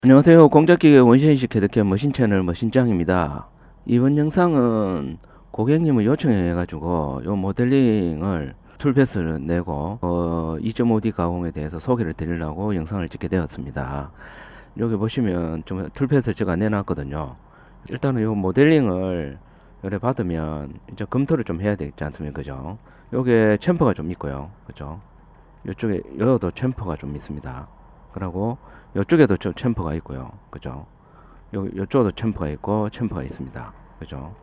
안녕하세요. 공작기계 원시인식 헤드캠 머신 채널 머신짱입니다. 이번 영상은 고객님의 요청에 의해 가지고 요 모델링을 툴패스를 내고 어, 2.5D 가공에 대해서 소개를 드리려고 영상을 찍게 되었습니다. 여기 보시면 좀 툴패스를 제가 내놨거든요. 일단은 요 모델링을 요래 받으면 이제 검토를 좀 해야 되지 않습니까? 그죠? 요게 챔퍼가 좀 있고요. 그죠? 요쪽에 여도 챔퍼가 좀 있습니다. 그리고 이쪽에도 좀 챔퍼가 있고요. 그죠? 요, 요쪽도 챔퍼가 있고, 챔퍼가 있습니다. 그죠?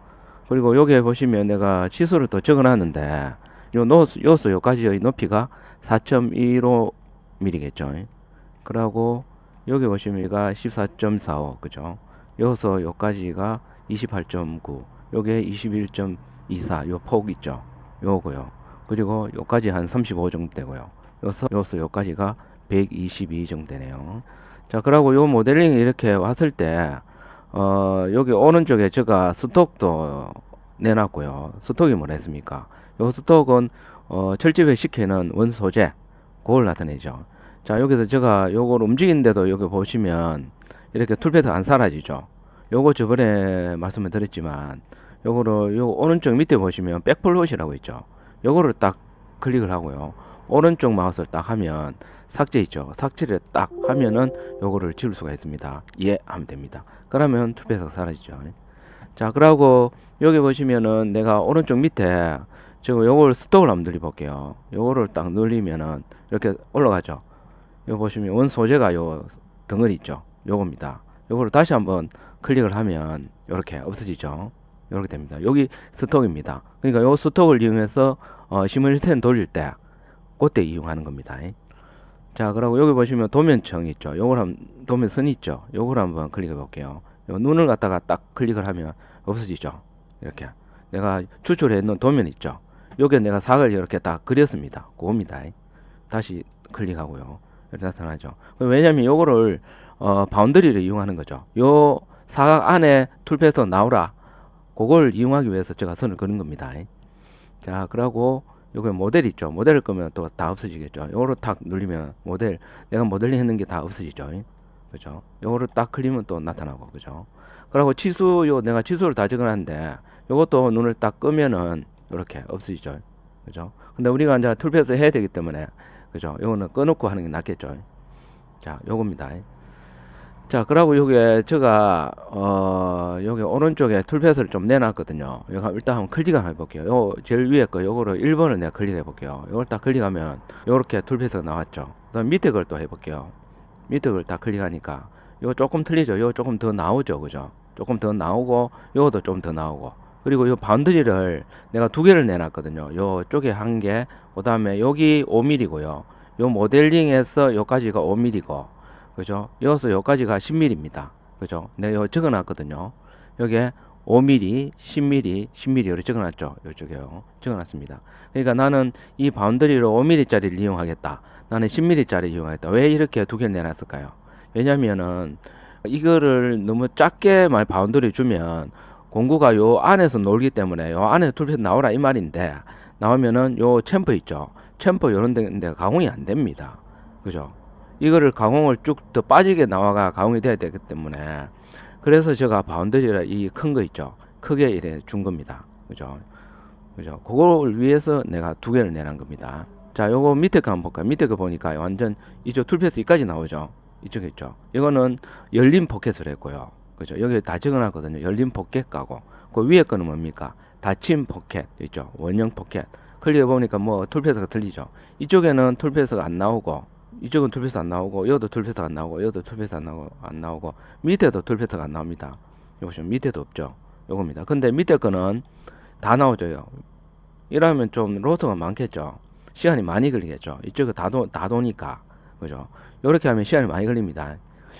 그리고 여기에 보시면 내가 치수를 또 적어 놨는데, 요 노스, 요소 요까지의 높이가 4.15mm겠죠? 그러고, 여기 보시면 얘가 14.45, 그죠? 요소 요까지가 28.9, 요게 21.24, 요 폭 있죠? 요거요. 그리고 요까지 한 35 정도 되고요. 요소 요까지가 122 정도 되네요. 자, 그러고 요 모델링이 이렇게 왔을 때, 어, 여기 오른쪽에 제가 스톡도 내놨고요. 스톡이 뭐랬습니까? 요 스톡은, 어, 철집에 시키는 원 소재, 그걸 나타내죠. 자, 여기서 제가 요걸 움직이는데도 여기 보시면, 이렇게 툴패드 안 사라지죠. 요거 저번에 말씀을 드렸지만, 요거를, 요 오른쪽 밑에 보시면 백플롯이라고 있죠. 요거를 딱 클릭을 하고요. 오른쪽 마우스를 딱 하면, 삭제 있죠. 삭제를 딱 하면은 요거를 지울 수가 있습니다. 예 하면 됩니다. 그러면 투표에서 사라지죠. 자, 그러고 여기 보시면은 내가 오른쪽 밑에 지금 요걸 스톡을 한번 눌러 볼게요. 요거를 딱 눌리면은 이렇게 올라가죠. 요 보시면 원 소재가 요 덩어리 있죠. 요겁니다. 요거를 다시 한번 클릭을 하면 이렇게 없어지죠. 이렇게 됩니다. 여기 스톡입니다. 그러니까 요 스톡을 이용해서 어, 시뮬레이션 돌릴 때 그때 이용하는 겁니다. 자, 그리고 여기 보시면 도면청 있죠. 요걸 한 도면선 있죠. 요걸 한번 클릭해 볼게요. 요 눈을 갖다가 딱 클릭을 하면 없어지죠. 이렇게 내가 추출해 놓은 도면 있죠. 요게 내가 사각을 이렇게 딱 그렸습니다. 그겁니다. 다시 클릭하고요. 이렇게 나타나죠. 왜냐면 요거를 어, 바운더리를 이용하는 거죠. 요 사각 안에 툴패서 나오라. 그걸 이용하기 위해서 제가 선을 그는 겁니다. 자, 그러고 요게 모델 있죠. 모델을 끄면 또 다 없어지겠죠. 요거를 탁 누르면 모델, 내가 모델링 했는 게 다 없어지죠. 그죠? 요거를 딱 클릭하면 또 나타나고, 그죠? 그리고 치수, 요 내가 치수를 다 적어놨는데, 요것도 눈을 딱 끄면은 이렇게 없어지죠. 그죠? 근데 우리가 이제 툴패스 해야 되기 때문에, 그죠? 요거는 꺼놓고 하는 게 낫겠죠. 자, 요겁니다. 자, 그러고 요게 제가 어 여기 오른쪽에 툴패스를 좀 내놨거든요. 여기 일단 한번 클릭을 해볼게요. 요 제일 위에 거 요거를 1번을 내가 클릭해 볼게요. 요걸 딱 클릭하면 요렇게 툴패스가 나왔죠. 그다음 밑에 걸 또 해볼게요. 밑에 걸딱 클릭하니까 요 조금 틀리죠. 요 조금 더 나오죠, 그죠? 조금 더 나오고 요것도 좀 더 나오고 그리고 요 바운드리를 내가 두 개를 내놨거든요. 요 쪽에 한 개, 그다음에 여기 5mm고요. 요 모델링에서 요까지가 5mm고 그죠? 여기서 여기까지가 10mm입니다. 그죠? 내가 여기 적어 놨거든요. 여기에 5mm, 10mm, 10mm 이렇게 적어 놨죠. 이쪽에요. 적어 놨습니다. 그러니까 나는 이 바운더리를 5mm짜리를 이용하겠다. 나는 10mm짜리 이용하겠다. 왜 이렇게 두 개를 내놨을까요? 왜냐면은 이거를 너무 작게 말 바운더리 주면 공구가 요 안에서 놀기 때문에 요 안에 툴패스 나오라 이 말인데 나오면은 요 챔퍼 있죠. 챔퍼 요런 데 가공이 안 됩니다. 그죠? 이거를 가공을 쭉 더 빠지게 나와가 가공이 돼야 되기 때문에. 그래서 제가 바운더리라 이 큰 거 있죠. 크게 이래 준 겁니다. 그죠? 그죠? 그걸 위해서 내가 두 개를 내는 겁니다. 자 요거 밑에 거 한번 볼까요? 밑에 거 보니까 완전 이쪽 툴패스 이까지 나오죠? 이쪽에 있죠? 이거는 열린 포켓을 했고요. 그죠? 여기 다 적어놨거든요. 열린 포켓 가고. 그 위에 거는 뭡니까? 닫힌 포켓 있죠? 원형 포켓. 클릭해 보니까 뭐 툴패스가 틀리죠? 이쪽에는 툴패스가 안 나오고 이쪽은 툴패스 안 나오고 여도 툴패스 안 나오고 여도 툴패스 안 나오고 안 나오고 밑에도 툴패스가 안 나옵니다. 요거 보시면 밑에도 없죠. 요겁니다. 근데 밑에 거는 다 나오죠. 이러면 좀 로스가 많겠죠. 시간이 많이 걸리겠죠. 이쪽은 다, 도, 다 도니까. 그죠? 요렇게 하면 시간이 많이 걸립니다.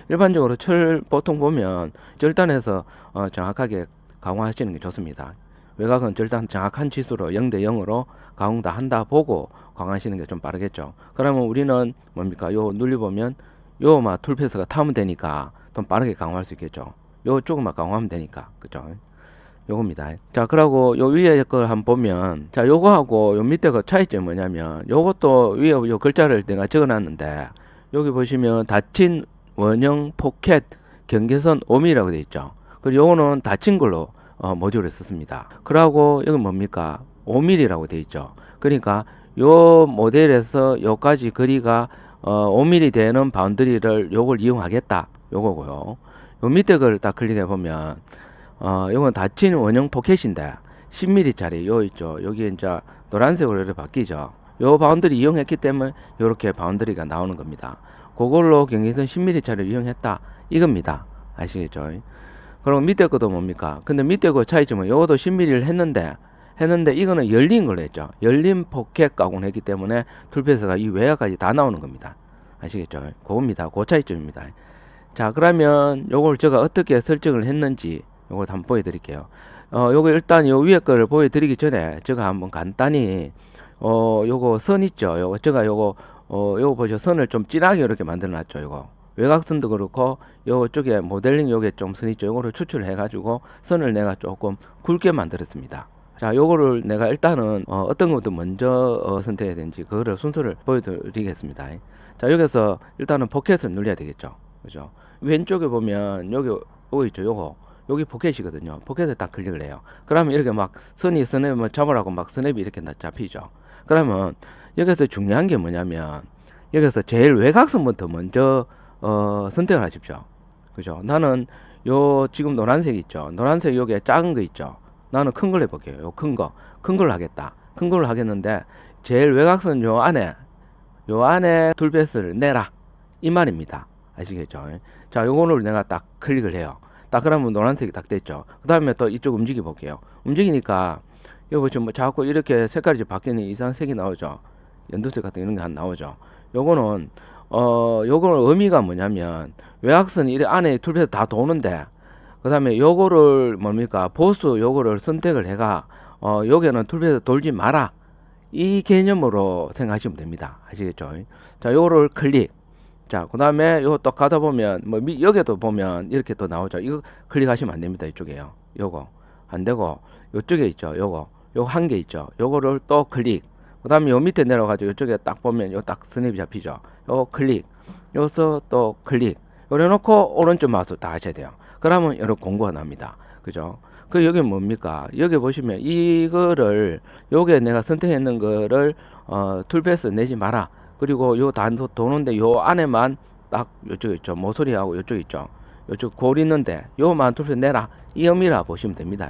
일반적으로 철 보통 보면 절단해서 어, 정확하게 강화하시는 게 좋습니다. 외곽은 절단 정확한 지수로 0대 0으로 가공 다 한다 보고 강화하시는 게 좀 빠르겠죠. 그러면 우리는 뭡니까? 요 눌려보면 요막 툴패스가 타면 되니까 좀 빠르게 강화할 수 있겠죠. 요 조금만 강화하면 되니까. 그죠? 요겁니다. 자, 그러고 요 위에 걸 한번 보면, 자, 요거하고 요 밑에 거 차이점이 뭐냐면, 요것도 위에 요 글자를 내가 적어 놨는데, 여기 보시면 닫힌 원형 포켓 경계선 5mm라고 되어 있죠. 그리고 요거는 닫힌 걸로 어, 모듈을 썼습니다. 그러고 여기 뭡니까? 5mm라고 되어 있죠. 그러니까 요 모델에서 요까지 거리가 어, 5mm 되는 바운드리를 요걸 이용하겠다. 요거고요. 요 밑에 걸 딱 클릭해 보면 어, 요건 닫힌 원형 포켓인데 10mm 짜리 요 있죠. 여기 이제 노란색으로 이렇게 바뀌죠. 요 바운드리 이용했기 때문에 요렇게 바운드리가 나오는 겁니다. 그걸로 경계선 10mm 짜리를 이용했다. 이겁니다. 아시겠죠? 그리고 밑에 것도 뭡니까? 근데 밑에 거 차이점은 요것도 10mm를 했는데 했는데 이거는 열린 걸로 했죠. 열린 포켓 가공을 했기 때문에 툴패스가 이 외야까지 다 나오는 겁니다. 아시겠죠? 그겁니다. 그 차이점입니다. 자, 그러면 요걸 제가 어떻게 설정을 했는지 요걸 한번 보여드릴게요. 어, 요거 일단 요 위에 거를 보여드리기 전에 제가 한번 간단히 어, 요거 선 있죠. 요거 제가 요거 어, 요거 보죠. 선을 좀 진하게 이렇게 만들어 놨죠. 요거. 외곽선도 그렇고 요쪽에 모델링 요게 좀 선 있죠. 요거를 추출해 가지고 선을 내가 조금 굵게 만들었습니다. 자, 요거를 내가 일단은 어, 떤 것도 먼저 어, 선택해야 되는지 그거를 순서를 보여드리겠습니다. 자, 여기서 일단은 포켓을 눌러야 되겠죠. 그죠? 왼쪽에 보면 여기 있죠. 요거. 여기 포켓이거든요. 포켓을 딱 클릭을 해요. 그러면 이렇게 막 선이 스냅 뭐 잡으라고 막 스냅이 이렇게 나- 잡히죠. 그러면 여기서 중요한 게 뭐냐면 여기서 제일 외곽선부터 먼저 어, 선택을 하십시오. 그죠? 나는 요 지금 노란색 있죠. 노란색 요게 작은 거 있죠. 나는 큰 걸 해볼게요. 요 큰 거. 큰 걸 하겠다. 큰 걸 하겠는데 제일 외곽선 요 안에 요 안에 툴베이스를 내라. 이 말입니다. 아시겠죠? 자, 요거를 내가 딱 클릭을 해요. 딱 그러면 노란색이 딱 됐죠. 그 다음에 또 이쪽 움직여 볼게요. 움직이니까 여기 보시면 뭐 자꾸 이렇게 색깔이 좀 바뀌는 이상 색이 나오죠. 연두색 같은 이런 게 한 나오죠. 요거는 어 요거는 의미가 뭐냐면 외곽선이 이 안에 툴베이스 다 도는데 그 다음에 요거를 뭡니까? 보수 요거를 선택을 해가 어 여기는 툴베이스 돌지 마라. 이 개념으로 생각하시면 됩니다. 아시겠죠? 자 요거를 클릭. 자 그 다음에 요거 또 가다 보면 뭐 미- 여기도 보면 이렇게 또 나오죠. 이거 클릭하시면 안 됩니다 이쪽에요. 요거. 안 되고 요쪽에 있죠 요거. 요거 한 개 있죠. 요거를 또 클릭 그 다음에 요 밑에 내려가지고 이쪽에 딱 보면 요 딱 스냅이 잡히죠? 요 클릭. 여기서 또 클릭. 요래 놓고 오른쪽 마우스 다 하셔야 돼요. 그러면 여러 공고가 납니다. 그죠? 그 여기 뭡니까? 여기 보시면 이거를 요게 내가 선택했는 거를 어 툴베이스 내지 마라. 그리고 요 단도 도는데 요 안에만 딱 요쪽 있죠? 모서리하고 요쪽 있죠? 요쪽 골 있는데 요만 툴베이스 내라. 이 의미라 보시면 됩니다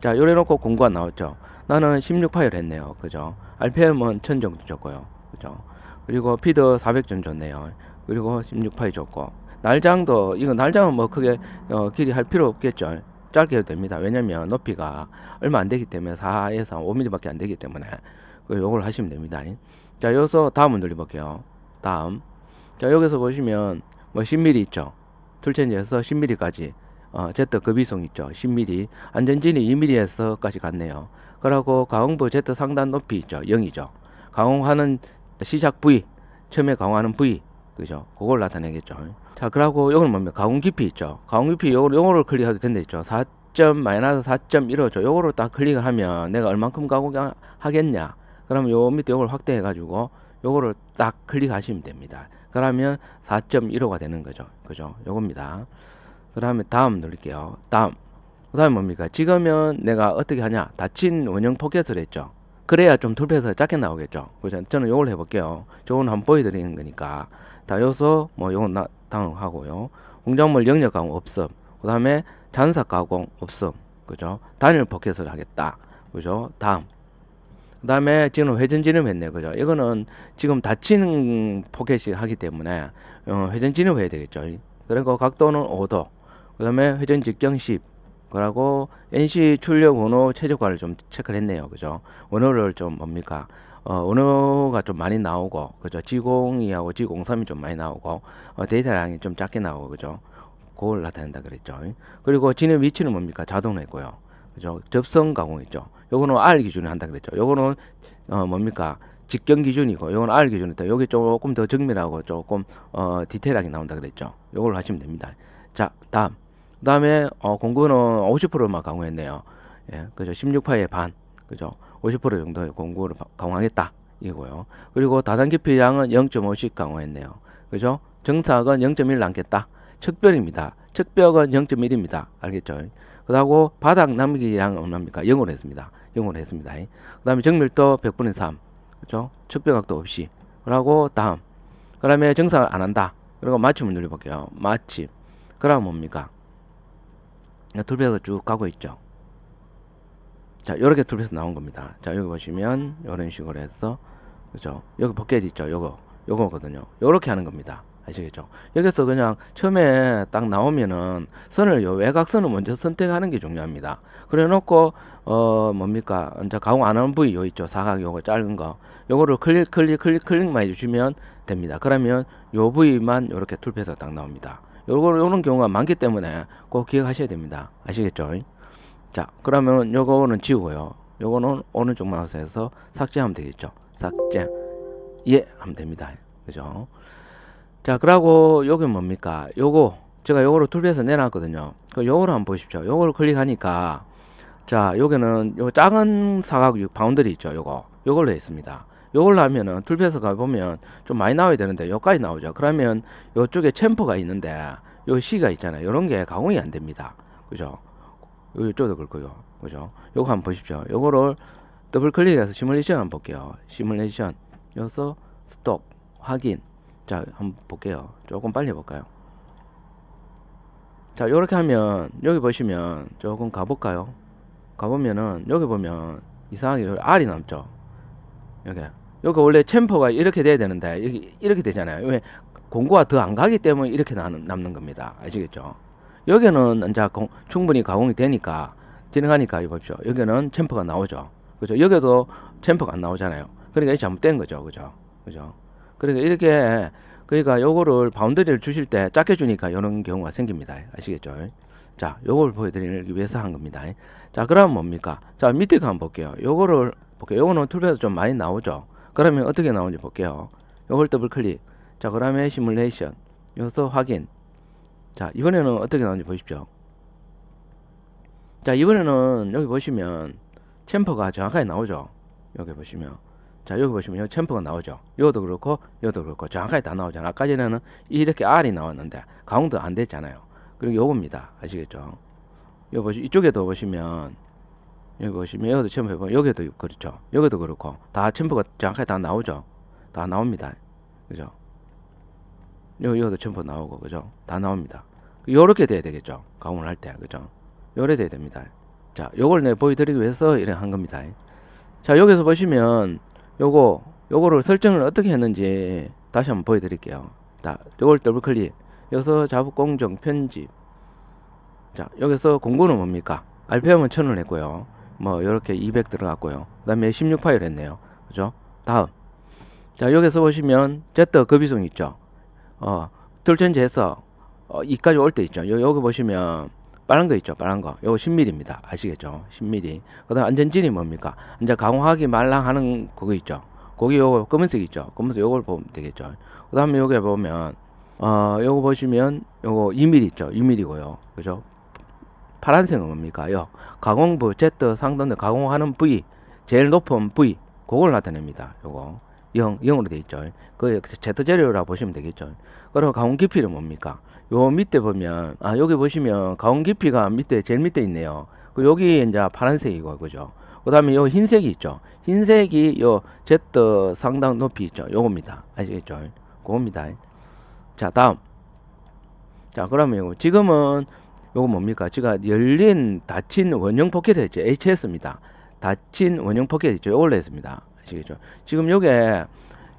자 요래 놓고 공고가 나왔죠. 나는 16파일 했네요. 그죠? RPM은 1000 정도 줬고요. 그죠? 그리고 피드 400점 줬네요. 그리고 16파일 줬고. 날장도 이거 날장은 뭐 크게 어, 길이 할 필요 없겠죠. 짧게 해도 됩니다. 왜냐면 높이가 얼마 안 되기 때문에 4에서 5mm 밖에 안 되기 때문에 그 요걸 하시면 됩니다. 자 여기서 다음을 눌러볼게요. 다음. 자 여기서 보시면 뭐 10mm 있죠? 툴체인지에서 10mm까지 어, Z 급이송 있죠. 10mm 안전진이 2mm에서까지 갔네요. 그러고 가공부 Z 상단 높이 있죠. 0이죠. 가공하는 시작 부위 처음에 가공하는 부위 그죠? 그걸 나타내겠죠. 자 그러고 요거는 뭡니까? 가공 깊이 있죠. 가공 깊이 요거, 요거를 클릭해도 된다 있죠 4. 마이너스 4.15죠. 요거를 딱 클릭을 하면 내가 얼만큼 가공하겠냐. 그러면 요 밑에 요걸 확대해 가지고 요거를 딱 클릭하시면 됩니다. 그러면 4.15가 되는 거죠. 그죠? 요겁니다 그 다음에 다음 누를게요. 다음. 그 다음에 뭡니까? 지금은 내가 어떻게 하냐? 닫힌 원형 포켓을 했죠. 그래야 좀 툴패스가 작게 나오겠죠. 그죠 저는 요걸 해볼게요. 저거는 한번 보여드리는 거니까. 다 요소 뭐 요건 나, 다음 하고요. 공작물 영역 가공 없음. 그 다음에 잔사 가공 없음. 그죠? 단일 포켓을 하겠다. 그죠? 다음. 그 다음에 지금 회전 진입 했네. 그죠? 이거는 지금 닫힌 포켓이 하기 때문에 어, 회전 진입 해야 되겠죠. 그리고 각도는 5도 그 다음에 회전 직경 10 그리고 NC 출력 원호 최저가를 좀 체크를 했네요. 그죠? 원호를 좀 뭡니까? 어, 원호가 좀 많이 나오고 그죠? G02하고 G03이 좀 많이 나오고 어, 데이터량이 좀 작게 나오고 그죠? 그걸 나타낸다 그랬죠. 그리고 진입 위치는 뭡니까? 자동으로 했고요. 그죠? 접선 가공 있죠. 요거는 R 기준으로 한다 그랬죠. 요거는 어 뭡니까? 직경 기준이고 요건 R 기준이다. 요게 조금 더 정밀하고 조금 어 디테일하게 나온다 그랬죠. 요걸 하시면 됩니다. 자 다음 그 다음에 어 공구는 50%만 강화했네요 예 그죠 16파의 반 그죠 50% 정도의 공구를 바- 강화하겠다 이거요 그리고 다단 깊이 양은 0.5씩 강화했네요 그죠 정사각은 0.1 남겠다. 측벽입니다. 측벽은 0.1입니다. 알겠죠? 그다고 바닥 남기량 얼마입니까? 0으로 했습니다. 0으로 했습니다. 그 다음에 정밀도 100분의 3. 그렇죠? 측벽각도 없이. 그러고 다음. 그 다음에 정사를 안 한다. 그리고 맞춤을 눌러 볼게요. 맞춤. 그러면 뭡니까? 툴배에서 쭉 가고 있죠. 자, 이렇게 툴배에서 나온 겁니다. 자, 여기 보시면 이런 식으로 해서 그죠? 여기 버켓 있죠. 요거 요거거든요. 요렇게 하는 겁니다. 아시겠죠? 여기서 그냥 처음에 딱 나오면은 선을 요 외곽선을 먼저 선택하는 게 중요합니다. 그래 놓고 어 뭡니까? 이제 가공 안 하는 부위 요 있죠. 사각 요거 짧은 거. 요거를 클릭 클릭 클릭 클릭만 해 주시면 됩니다. 그러면 요 부위만 요렇게 툴패서 딱 나옵니다. 요거 요런 경우가 많기 때문에 꼭 기억하셔야 됩니다. 아시겠죠? 자, 그러면 요거는 지우고요. 요거는 오른쪽 마우스에서 삭제하면 되겠죠. 삭제. 예, 하면 됩니다. 그죠? 자, 그러고 요게 뭡니까? 요거 제가 요거를 툴에서 내놨거든요. 그 요거를 한번 보십시오. 요거를 클릭하니까 자, 요게는 요 작은 사각 바운더리 있죠. 요거. 요걸로 했습니다. 요걸로 하면은 툴에서 가 보면 좀 많이 나와야 되는데 요까지 나오죠. 그러면 요쪽에 챔퍼가 있는데 요 C가 있잖아요. 요런 게 가공이 안 됩니다. 그죠? 요쪽도 그렇고요. 그죠? 요거 한번 보십시오. 요거를 더블 클릭해서 시뮬레이션 한번 볼게요. 시뮬레이션. 여기서 스톱 확인. 자, 한번 볼게요. 조금 빨리 볼까요? 자, 요렇게 하면 여기 보시면 조금 가 볼까요? 가보면은 여기 보면 이상하게 R이 남죠. 여기 여기 원래 챔퍼가 이렇게 돼야 되는데 여기 이렇게 되잖아요. 왜 공구가 더 안 가기 때문에 이렇게 남, 남는 겁니다. 아시겠죠? 여기는 이제 공- 충분히 가공이 되니까 진행하니까 이거 보십시오. 여기는 챔퍼가 나오죠. 그죠? 여기도 챔퍼가 안 나오잖아요. 그러니까 이게 잘못된 거죠. 그죠? 그죠? 그러니까 이렇게 그러니까 요거를 바운더리를 주실 때 작게 주니까 이런 경우가 생깁니다. 아시겠죠? 자, 요걸 보여드리기 위해서 한 겁니다. 자, 그럼 뭡니까? 자, 밑에 가 한번 볼게요. 요거를 볼게요. 요거는 툴에서 좀 많이 나오죠. 그러면 어떻게 나오는지 볼게요. 요걸 더블 클릭. 자, 그 다음에 시뮬레이션. 여기서 확인. 자, 이번에는 어떻게 나오는지 보십시오. 자, 이번에는 여기 보시면 챔퍼가 정확하게 나오죠. 여기 보시면. 자, 여기 보시면 여기 챔퍼가 나오죠. 요것도 그렇고, 요것도 그렇고, 정확하게 다 나오잖아요. 아까 전에는 이렇게 R이 나왔는데, 가공도 안 됐잖아요. 그리고 요겁니다. 아시겠죠? 여기 보시, 이쪽에도 보시면, 여기 보시면, 여기도 챔퍼 해보면, 여기도 그렇죠. 여기도 그렇고, 다 챔퍼가 정확하게 다 나오죠. 다 나옵니다. 그죠? 요, 요도 첨부 나오고, 그죠? 다 나옵니다. 요렇게 돼야 되겠죠? 가공을 할 때, 그죠? 요래 돼야 됩니다. 자, 요걸 내 보여드리기 위해서 이래 한 겁니다. 자, 여기서 보시면, 요거, 요거를 설정을 어떻게 했는지 다시 한번 보여드릴게요. 자, 요걸 더블 클릭. 여기서 자부 공정 편집. 자, 여기서 공구는 뭡니까? RPM은 1000을 했고요. 뭐, 요렇게 200 들어갔고요. 그 다음에 16 파일 했네요. 그죠? 다음. 자, 여기서 보시면, Z 급이성 있죠? 어, 툴전지에서 어, 이까지 올 때 있죠. 요, 여기 보시면 빨간 거 있죠. 빨간 거. 요거 10mm입니다. 아시겠죠? 10mm. 그다음 안전진이 뭡니까? 이제 가공하기 말랑 하는 그거 있죠. 거기 요거 검은색 있죠. 검은색 요걸 보면 되겠죠. 그다음에 여기 보면 어, 요거 보시면 요거 2mm 있죠. 2mm고요. 그죠? 파란색은 뭡니까? 요 가공부 Z 상단에 가공하는 부위 제일 높은 부위 그걸 나타냅니다. 요거 0, 0으로 돼 있죠. 그 Z 재료라 보시면 되겠죠. 그리고 가공 깊이는 뭡니까? 요 밑에 보면 아 여기 보시면 가공 깊이가 밑에 제일 밑에 있네요. 그 여기 이제 파란색이고 그죠? 그다음에 요 흰색이 있죠. 흰색이 요 Z 상당 높이 있죠. 요겁니다. 아시겠죠? 그겁니다. 자 다음 자 그러면 지금은 요거 뭡니까? 제가 열린 닫힌 원형 포켓 했죠. HS입니다. 닫힌 원형 포켓 있죠. 요걸로 했습니다. 아시겠죠? 지금 요게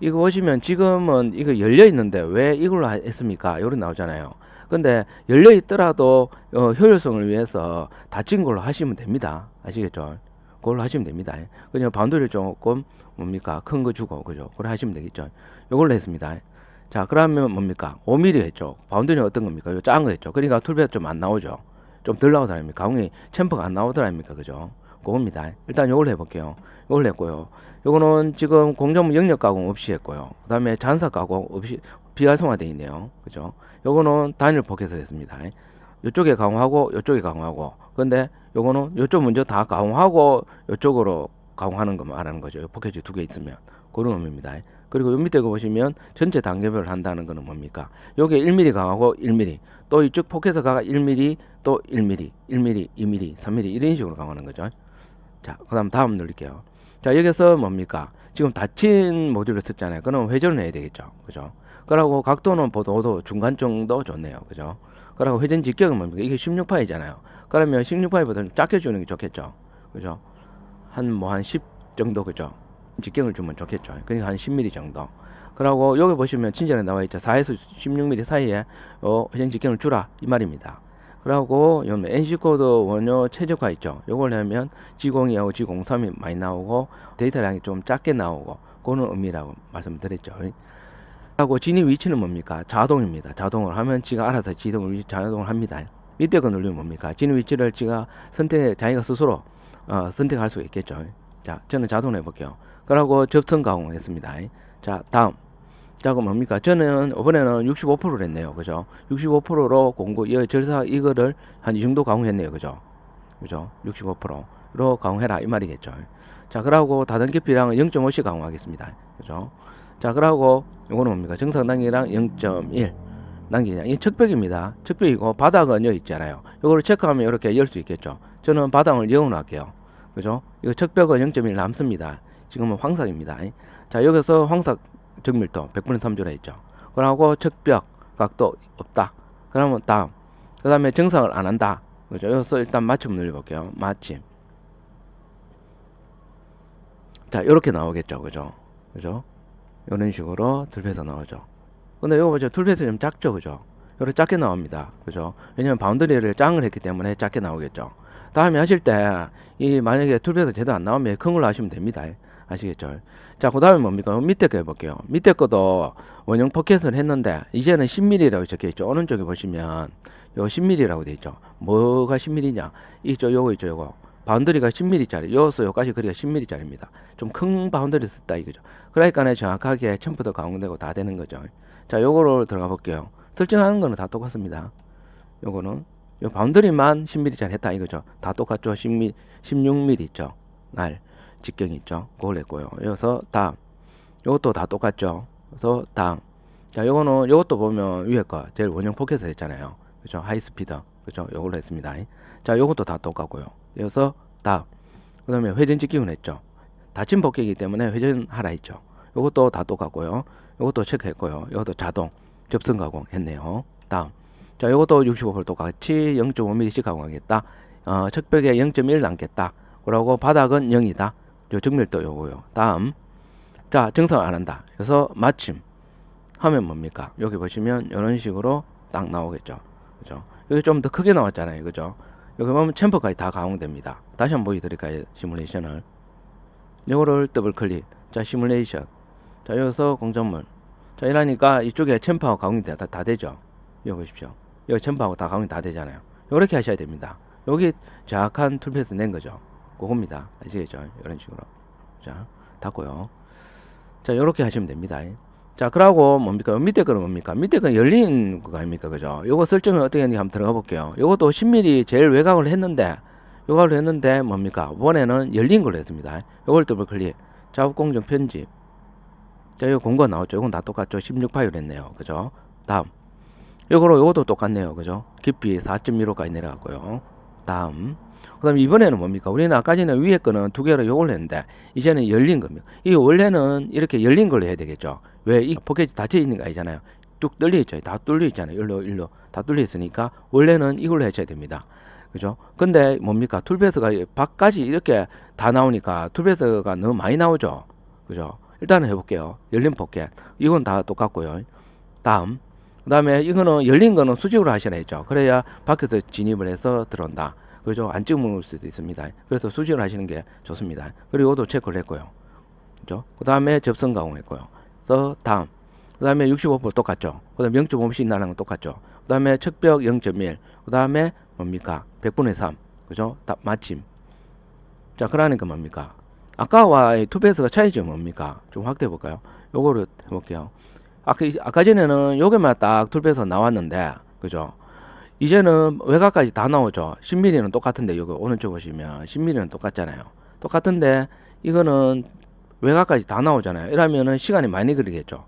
이거 보시면 지금은 이거 열려 있는데 왜 이걸로 하- 했습니까? 요런 나오잖아요. 근데 열려 있더라도 어, 효율성을 위해서 닫힌 걸로 하시면 됩니다. 아시겠죠? 그걸로 하시면 됩니다. 그냥 바운더리를 조금 뭡니까? 큰 거 주고 그죠? 그걸 하시면 되겠죠. 요걸로 했습니다. 자, 그러면 뭡니까? 5mm 했죠. 바운더리는 어떤 겁니까? 요 작은 거 했죠. 그러니까 툴베가 좀 안 나오죠. 좀 덜 나오더라 아닙니까? 가공이 챔퍼가 안 나오더라 아닙니까? 그죠? 그겁니다. 일단 요걸 해볼게요. 요걸 했고요. 요거는 지금 공정물 영역 가공 없이 했고요. 그 다음에 잔사 가공 없이 비활성화되어 있네요. 그죠? 요거는 단일 포켓을 했습니다. 요쪽에 가공하고 요쪽에 가공하고 근데 요거는 요쪽 먼저 다 가공하고 요쪽으로 가공하는 거 말하는 거죠. 요 포켓이 두 개 있으면 그런 의미입니다. 그리고 요 밑에 거 보시면 전체 단계별로 한다는 거는 뭡니까? 요게 1mm 강하고 1mm, 또 이쪽 포켓에서 가가 1mm, 또 1mm, 1mm, 2mm, 3mm 이런 식으로 강하는 거죠. 자, 그다음 다음 누를게요. 자, 여기서 뭡니까? 지금 닫힌 모듈을 썼잖아요. 그럼 회전을 해야 되겠죠. 그죠? 그러고 각도는 보도도 중간 정도 좋네요. 그죠? 그러고 회전 직경은 뭡니까? 이게 16파이잖아요. 그러면 16파이보다 좀 작게 주는 게 좋겠죠. 그죠? 한 뭐한10 정도 그죠? 직경을 주면 좋겠죠. 그러니까 한 10mm 정도. 그러고 여기 보시면 친절에 나와 있죠. 4에서 16mm 사이에 어, 회전 직경을 주라 이 말입니다. 그러고 요 NC 코드 원료 최적화 있죠. 요걸 하면 G02하고 G03이 많이 나오고 데이터량이 좀 작게 나오고 그는 의미라고 말씀드렸죠. 하고 진입 위치는 뭡니까? 자동입니다. 자동을 하면 지가 알아서 지동을 위- 자동을 합니다. 밑에 거 누르면 뭡니까? 진입 위치를 지가 선택 자기가 스스로 어, 선택할 수 있겠죠. 자, 저는 자동 해볼게요. 그러고 접선 가공했습니다. 자, 다음. 자, 그럼 뭡니까? 저는 이번에는 65%를 했네요. 그죠? 65%로 공고, 이 절사 이거를 한 이 정도 가공했네요. 그죠? 그죠? 65%로 가공해라. 이 말이겠죠. 자, 그러고 다단계피랑 0.5씩 가공하겠습니다. 그죠? 자, 그러고 요거는 뭡니까? 정상 단계랑 0.1 단계냐. 이 척벽입니다. 척벽이고 바닥은 여기 있잖아요. 요거를 체크하면 이렇게 열 수 있겠죠. 저는 바닥을 열어놓을게요. 그죠? 이거 척벽은 0.1 남습니다. 지금은 황삭입니다. 자, 여기서 황삭 정밀도 100분의 3조라 했죠. 그러고 척벽 각도 없다. 그러면 다음. 그 다음에 정상을 안 한다. 그죠? 여기서 일단 맞춤 눌러볼게요. 마침. 자, 이렇게 나오겠죠. 그죠? 그죠? 이런 식으로 툴패스 나오죠. 근데 이거 보죠. 툴패스 좀 작죠. 그죠? 이렇게 작게 나옵니다. 그죠? 왜냐면 바운더리를 짱을 했기 때문에 작게 나오겠죠. 다음에 하실 때, 이 만약에 툴패스 제대로 안 나오면 큰 걸로 하시면 됩니다. 아시겠죠? 자, 그 다음에 뭡니까? 요 밑에 거 해볼게요. 밑에 것도 원형 포켓을 했는데, 이제는 10mm라고 적혀 있죠. 오른쪽에 보시면, 요 10mm라고 돼 있죠. 뭐가 10mm냐? 이쪽, 요거 있죠, 요거. 바운더리가 10mm짜리, 요서 요까지 거리가 10mm짜리입니다. 좀 큰 바운더리 썼다 이거죠. 그러니까 정확하게 첨부도 가공되고 다 되는 거죠. 자, 요거를 들어가 볼게요. 설정하는 거는 다 똑같습니다. 요거는 요 바운더리만 10mm짜리 했다 이거죠. 다 똑같죠. 10mm, 16mm 있죠. 날 직경이 있죠. 그걸 했고요. 여기서 다음. 요것도 다 똑같죠. 그래서 다음. 자, 요거는 요것도 보면 위에 거 제일 원형 포켓에서 했잖아요. 그죠? 하이스피드. 그죠? 요걸로 했습니다. 자, 요것도 다 똑같고요. 여기서 다음. 그다음에 회전 직경을 했죠. 닫힌 복귀이기 때문에 회전하라 했죠. 요것도 다 똑같고요. 요것도 체크했고요. 요것도 자동 접선 가공 했네요. 다음. 자, 요것도 65% 똑같이 0.5mm씩 가공하겠다. 어, 척벽에 0.1 남겠다. 그러고 바닥은 0이다. 요 정밀도 요거요. 다음. 자, 정상 안 한다. 그래서 마침 하면 뭡니까? 여기 보시면 이런 식으로 딱 나오겠죠. 그죠? 여기 좀 더 크게 나왔잖아요. 그죠? 여기 보면 챔퍼까지 다 가공됩니다. 다시 한번 보여드릴까요? 시뮬레이션을. 요거를 더블 클릭. 자, 시뮬레이션. 자, 여기서 공정물. 자, 이러니까 이쪽에 챔퍼하고 가공이 다, 다 되죠. 여기 보십시오. 여기 챔퍼하고 다 가공이 다 되잖아요. 요렇게 하셔야 됩니다. 여기 정확한 툴패스 낸 거죠. 그겁니다. 아시겠죠? 이런 식으로. 자, 닫고요. 자, 요렇게 하시면 됩니다. 자, 그러고 뭡니까? 밑에 거는 뭡니까? 밑에 거는 열린 거 아닙니까? 그죠? 요거 설정을 어떻게 했는지 한번 들어가 볼게요. 요것도 10mm 제일 외곽을 했는데, 요걸 했는데 뭡니까? 이번에는 열린 걸로 했습니다. 요걸 더블 클릭. 작업 공정 편집. 자, 요 공고 나왔죠. 요건 다 똑같죠. 16 파일 했네요. 그죠? 다음. 요거로 요것도 똑같네요. 그죠? 깊이 4.15까지 내려갔고요. 다음. 그 다음에 이번에는 뭡니까? 우리는 아까 전에 위에 거는 두 개로 요걸 했는데, 이제는 열린 겁니다. 이 원래는 이렇게 열린 걸로 해야 되겠죠. 왜? 이 포켓이 닫혀 있는 거 아니잖아요. 뚝 뚫려 있죠. 다 뚫려 있잖아요. 일로, 일로. 다 뚫려 있으니까, 원래는 이걸로 해줘야 됩니다. 그죠? 근데 뭡니까? 툴베이스가 밖까지 이렇게 다 나오니까 툴베이스가 너무 많이 나오죠. 그죠? 일단은 해볼게요. 열린 포켓. 이건 다 똑같고요. 다음. 그 다음에 이거는 열린 거는 수직으로 했죠. 그래야 밖에서 진입을 해서 들어온다. 그죠? 안 찍을 수도 있습니다. 그래서 수직으로 하시는 게 좋습니다. 그리고 이것도 체크를 했고요. 그죠? 그 다음에 접선 가공했고요. 그래서 다음. 그 다음에 65% 똑같죠. 그 다음에 0.5씩 나는 건 똑같죠. 그 다음에 척벽 0.1. 그 다음에 뭡니까? 100분의 3. 그죠? 다 마침. 자, 그러니까 뭡니까? 아까와의 투베이스가 차이점이 뭡니까? 좀 확대해 볼까요? 요거를 해볼게요. 아까, 아까 전에는 요게만 딱 툴베이스가 나왔는데, 그죠? 이제는 외곽까지 다 나오죠. 10mm는 똑같은데, 요거 오른쪽 보시면 10mm는 똑같잖아요. 똑같은데, 이거는 외곽까지 다 나오잖아요. 이러면은 시간이 많이 걸리겠죠.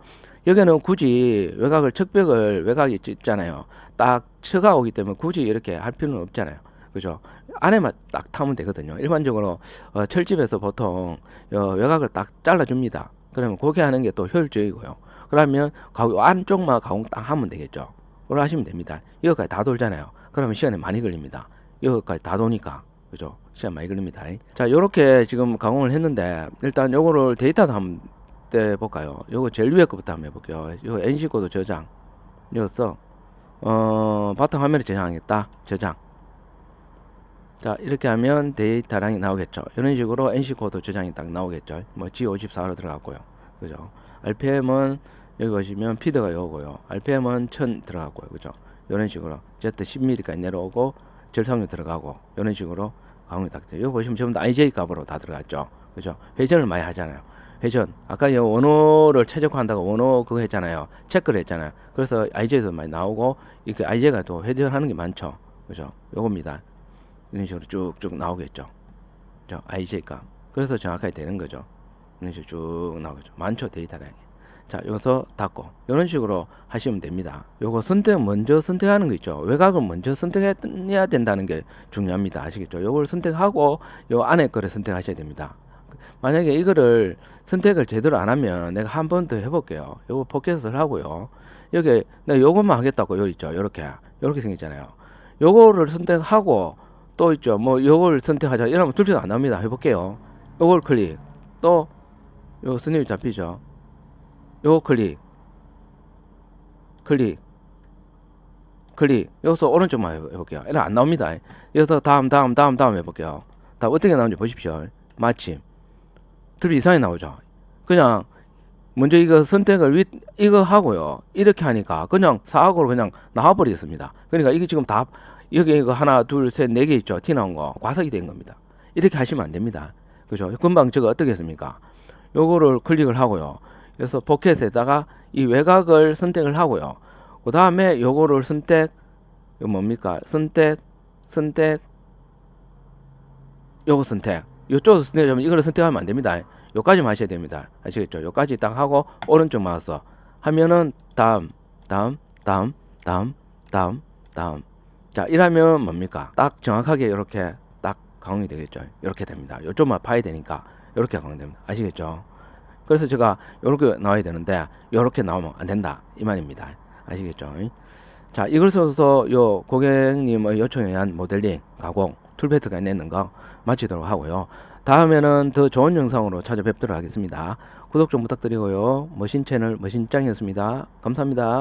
여기는 굳이 외곽을 척벽을 외곽이 있잖아요. 딱 쳐가 오기 때문에 굳이 이렇게 할 필요는 없잖아요. 그죠? 안에만 딱 타면 되거든요. 일반적으로 어, 철집에서 보통 어, 외곽을 딱 잘라줍니다. 그러면 그렇게 하는 게 또 효율적이고요. 그러면 안쪽만 가공 딱 하면 되겠죠. 그걸 하시면 됩니다. 이거까지 다 돌잖아요. 그러면 시간이 많이 걸립니다. 이거까지 다 도니까 그죠? 시간 많이 걸립니다. 자, 요렇게 지금 가공을 했는데 일단 요거를 데이터도 한번 떼 볼까요? 요거 제일 위에 거부터 한번 해볼게요. 요 NC 코드 저장. 이었어. 어, 바탕 화면에 저장하겠다. 저장. 자, 이렇게 하면 데이터량이 나오겠죠. 이런 식으로 NC 코드 저장이 딱 나오겠죠. 뭐 G54로 들어갔고요. 그죠? RPM은 여기 보시면 피드가 요거고요. RPM은 1000 들어갔고요. 그죠? 이런 식으로 Z 10mm까지 내려오고 절삭률 들어가고 이런 식으로 딱 돼요. 여기 보시면 전부 다 IJ 값으로 다 들어갔죠. 그죠? 회전을 많이 하잖아요. 회전. 아까 이 원호를 최적화한다고 원호 그거 했잖아요. 체크를 했잖아요. 그래서 IJ도 많이 나오고 이렇게 IJ가 또 회전하는 게 많죠. 그죠? 요겁니다. 이런 식으로 쭉쭉 나오겠죠. 저 IJ 값. 그래서 정확하게 되는 거죠. 이런 식으로 쭉 나오겠죠. 많죠 데이터량이. 자, 여기서 닫고 이런 식으로 하시면 됩니다. 요거 선택 먼저 선택하는 거 있죠. 외곽을 먼저 선택해야 된다는 게 중요합니다. 아시겠죠? 요걸 선택하고 요 안에 거를 선택하셔야 됩니다. 만약에 이거를 선택을 제대로 안 하면 내가 한 번 더 해볼게요. 요거 포켓을 하고요. 여기 내가 요것만 하겠다고 요 있죠. 요렇게 요렇게 생겼잖아요. 요거를 선택하고 또 있죠. 뭐 요걸 선택하자. 이러면 둘째가 안 나옵니다. 해볼게요. 요걸 클릭. 또요 스냅이 잡히죠. 요 클릭. 클릭. 클릭. 여기서 오른쪽만 해- 해볼게요. 이래 안 나옵니다. 여기서 다음 다음 다음 다음 해볼게요. 다음 어떻게 나오는지 보십시오. 마침. 둘 이상이 나오죠. 그냥 먼저 이거 선택을 위, 이거 하고요. 이렇게 하니까 그냥 사각으로 그냥 나와버리겠습니다. 그러니까 이게 지금 다 여기 이거 하나 둘 셋 네 개 있죠. 티 나온 거 과석이 된 겁니다. 이렇게 하시면 안 됩니다. 그죠? 금방 저거 어떻게 했습니까? 요거를 클릭을 하고요. 그래서 포켓에다가 이 외곽을 선택을 하고요. 그 다음에 요거를 선택, 이거 뭡니까? 선택, 선택, 요거 선택. 요쪽으로 선택하면 이거를 선택하면 안 됩니다. 요까지만 하셔야 됩니다. 아시겠죠? 요까지 딱 하고 오른쪽 마우스 하면은 다음, 다음, 다음, 다음, 다음, 다음. 자, 이러면 뭡니까? 딱 정확하게 이렇게 딱 가공이 되겠죠. 이렇게 됩니다. 요쪽만 봐야 되니까 이렇게 가공됩니다. 아시겠죠? 그래서 제가 이렇게 나와야 되는데 이렇게 나오면 안 된다 이 말입니다. 아시겠죠? 자, 써서 요 고객님의 요청에 의한 모델링, 가공, 툴베트가 내는 거 마치도록 하고요. 다음에는 더 좋은 영상으로 찾아뵙도록 하겠습니다. 구독 좀 부탁드리고요. 머신 채널 머신짱이었습니다. 감사합니다.